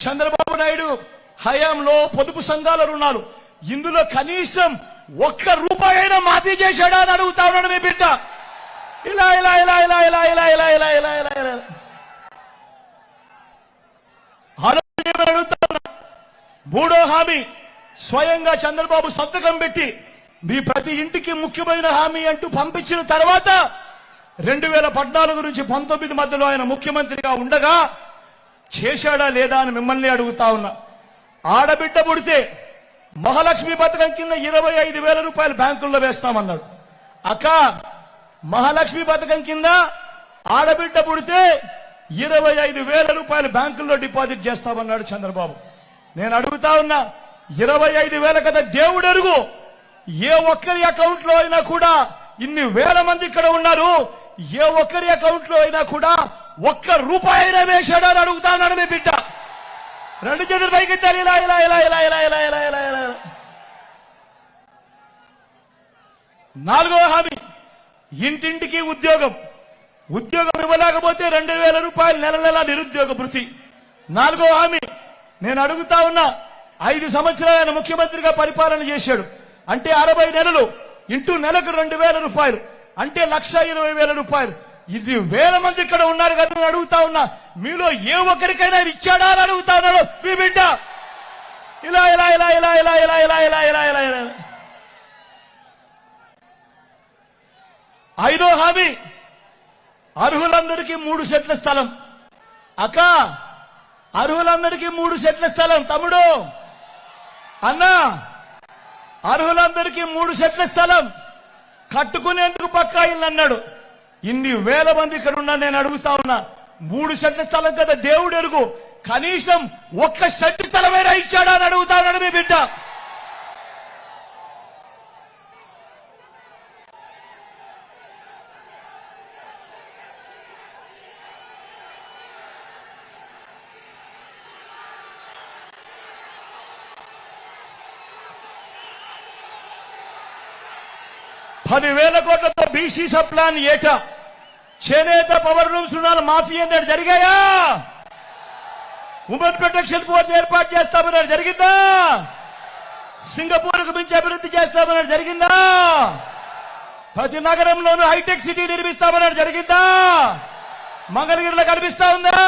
చంద్రబాబు నాయుడు హయాంలో పొదుపు సంఘాల రుణాలు ఇందులో కనీసం ఒక్క రూపాయి అయినా మాఫీ చేశాడా అని అడుగుతా ఉన్నాడు మీ బిడ్డ ఇలా ఇలా ఇలా ఇలా ఇలా ఇలా ఇలా ఇలా ఇలా ఇలా ఇలా అడుగుతా మూడో హామీ స్వయంగా చంద్రబాబు సంతకం పెట్టి మీ ప్రతి ఇంటికి ముఖ్యమైన హామీ అంటూ పంపించిన తర్వాత రెండు వేల పద్నాలుగు నుంచి పంతొమ్మిది మధ్యలో ఆయన ముఖ్యమంత్రిగా ఉండగా చేశాడా లేదా అని మిమ్మల్ని అడుగుతా ఉన్నా. ఆడబిడ్డ పుడితే మహాలక్ష్మి పథకం కింద ఇరవై ఐదు వేల రూపాయలు బ్యాంకుల్లో వేస్తామన్నాడు. అక్క మహాలక్ష్మి పథకం కింద ఆడబిడ్డ పుడితే ఇరవై ఐదు వేల రూపాయలు బ్యాంకుల్లో డిపాజిట్ చేస్తామన్నాడు చంద్రబాబు. నేను అడుగుతా ఉన్నా ఇరవై ఐదు వేల కదా దేవుడు అడుగు. ఏ ఒక్కరి అకౌంట్లో అయినా కూడా ఇన్ని వేల మంది ఇక్కడ ఉన్నారు. ఏ ఒక్కరి అకౌంట్లో అయినా కూడా ఒక్క రూపాయి అయినా వేశాడా అని అడుగుతాను మీ బిడ్డ. రెండు చేతులు పైకెత్తారు ఇలా ఇలా ఇలా ఇలా ఇలా ఇలా ఇలా ఇలా ఇలా ఇలా. నాలుగో హామీ ఇంటింటికి ఉద్యోగం. ఉద్యోగం ఇవ్వలేకపోతే రెండు వేల రూపాయలు నెల నెల నిరుద్యోగ భృతి. నాలుగో హామీ నేను అడుగుతా ఉన్నా ఐదు సంవత్సరాలు ఆయన ముఖ్యమంత్రిగా పరిపాలన చేశాడు. అంటే అరవై నెలలు ఇంటూ నెలకు రెండు వేల రూపాయలు. అంటే లక్ష ఇరవై వేల రూపాయలు. ఇది వేల మంది ఇక్కడ ఉన్నారు కదా నేను అడుగుతా ఉన్నా మీలో ఏ ఒక్కరికైనా ఇచ్చాడా అని అడుగుతా ఉన్నాడు మీ బిడ్డ ఇలా ఇలా ఇలా ఇలా ఇలా ఇలా ఇలా ఇలా ఇలా ఇలా ఇలా ఐదో హామీ అర్హులందరికీ మూడు సెట్ల స్థలం అక్క అర్హులందరికీ మూడు సెట్ల స్థలం తమ్ముడు అన్నా అర్హులందరికీ మూడు సెట్ల స్థలం కట్టుకునేందుకు పక్కా ఇల్లు అన్నాడు ఇన్ని వేల మంది ఇక్కడ ఉన్నా నేను అడుగుతా ఉన్నా. మూడు షెడ్ల స్థలం కదా దేవుడు అడుగు కనీసం ఒక్క షెడ్ స్థలమైనా ఇచ్చాడా అని అడుగుతా మీ బిడ్డ. పదివేల కోట్లతో బీసీ సప్లాన్ ఏటా? చేనేత పవర్ రూమ్స్ రుణాలు మాఫీ అన్నాడు జరిగాయా? ఉమెన్ ప్రొటెక్షన్ ఫోర్స్ ఏర్పాటు చేస్తామన్నాడు జరిగిందా? సింగపూర్కు మించి అభివృద్ధి చేస్తామన్నాడు జరిగిందా? ప్రతి నగరంలోనూ హైటెక్ సిటీ నిర్మిస్తామన్నాడు జరిగిందా? మంగళగిరిలో కనిపిస్తా ఉందా?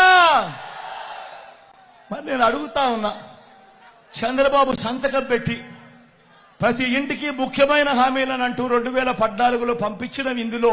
మరి నేను అడుగుతా ఉన్నా చంద్రబాబు సంతకం పెట్టి ప్రతి ఇంటికి ముఖ్యమైన హామీలను అంటూ రెండు వేల పద్నాలుగులో పంపించిన ఇందులో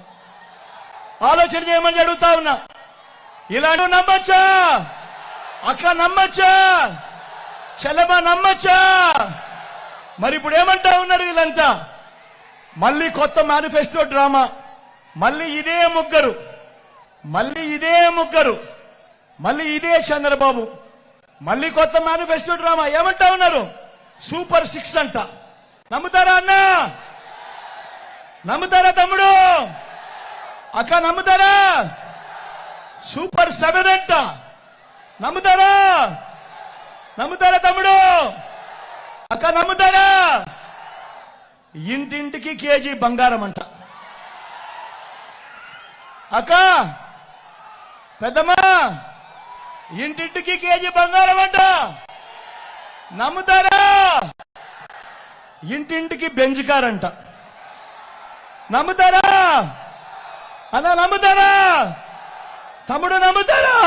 ఆలోచన చేయమని అడుగుతా ఉన్నా. ఇలాంటి నమ్మచ్చా? అట్లా నమ్మచ్చా? చెల్లెమ్మ నమ్మచ్చా? మరి ఇప్పుడు ఏమంటా ఉన్నారు వీళ్ళంతా? మళ్ళీ కొత్త మేనిఫెస్టో డ్రామా మళ్ళీ ఇదే ముగ్గురు. మళ్ళీ ఇదే ముగ్గురు. మళ్ళీ ఇదే చంద్రబాబు. మళ్ళీ కొత్త మేనిఫెస్టో డ్రామా ఏమంటా ఉన్నారు? సూపర్ సిక్స్ అంట. నమ్ముతారా అన్నా? నమ్ముతారా తమ్ముడు? అక్క నమ్ముతారా? సూపర్ సెవెన్ అంట. నమ్ముతారా? నమ్ముతారా తమ్ముడు? అక్క నమ్ముతారా? ఇంటింటికి కేజీ బంగారం అంట. అక్క పెద్దమ్మా ఇంటింటికి కేజీ బంగారం అంట. నమ్ముతారా? ఇంటింటికి బెంజ్ కార్ అంట నమ్ముతారా? అన్న నమ్ముతారా? తమ్ముడు నమ్ముతారా?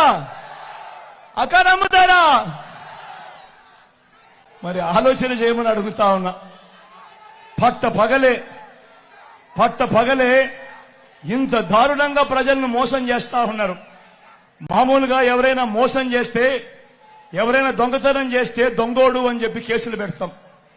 అక్క నమ్ముతారా? మరి ఆలోచన చేయమని అడుగుతా ఉన్నా. పట్ట పగలే పట్ట పగలే ఇంత దారుణంగా ప్రజలను మోసం చేస్తా ఉన్నారు. మామూలుగా ఎవరైనా మోసం చేస్తే ఎవరైనా దొంగతనం చేస్తే దొంగోడు అని చెప్పి కేసులు పెడతాం.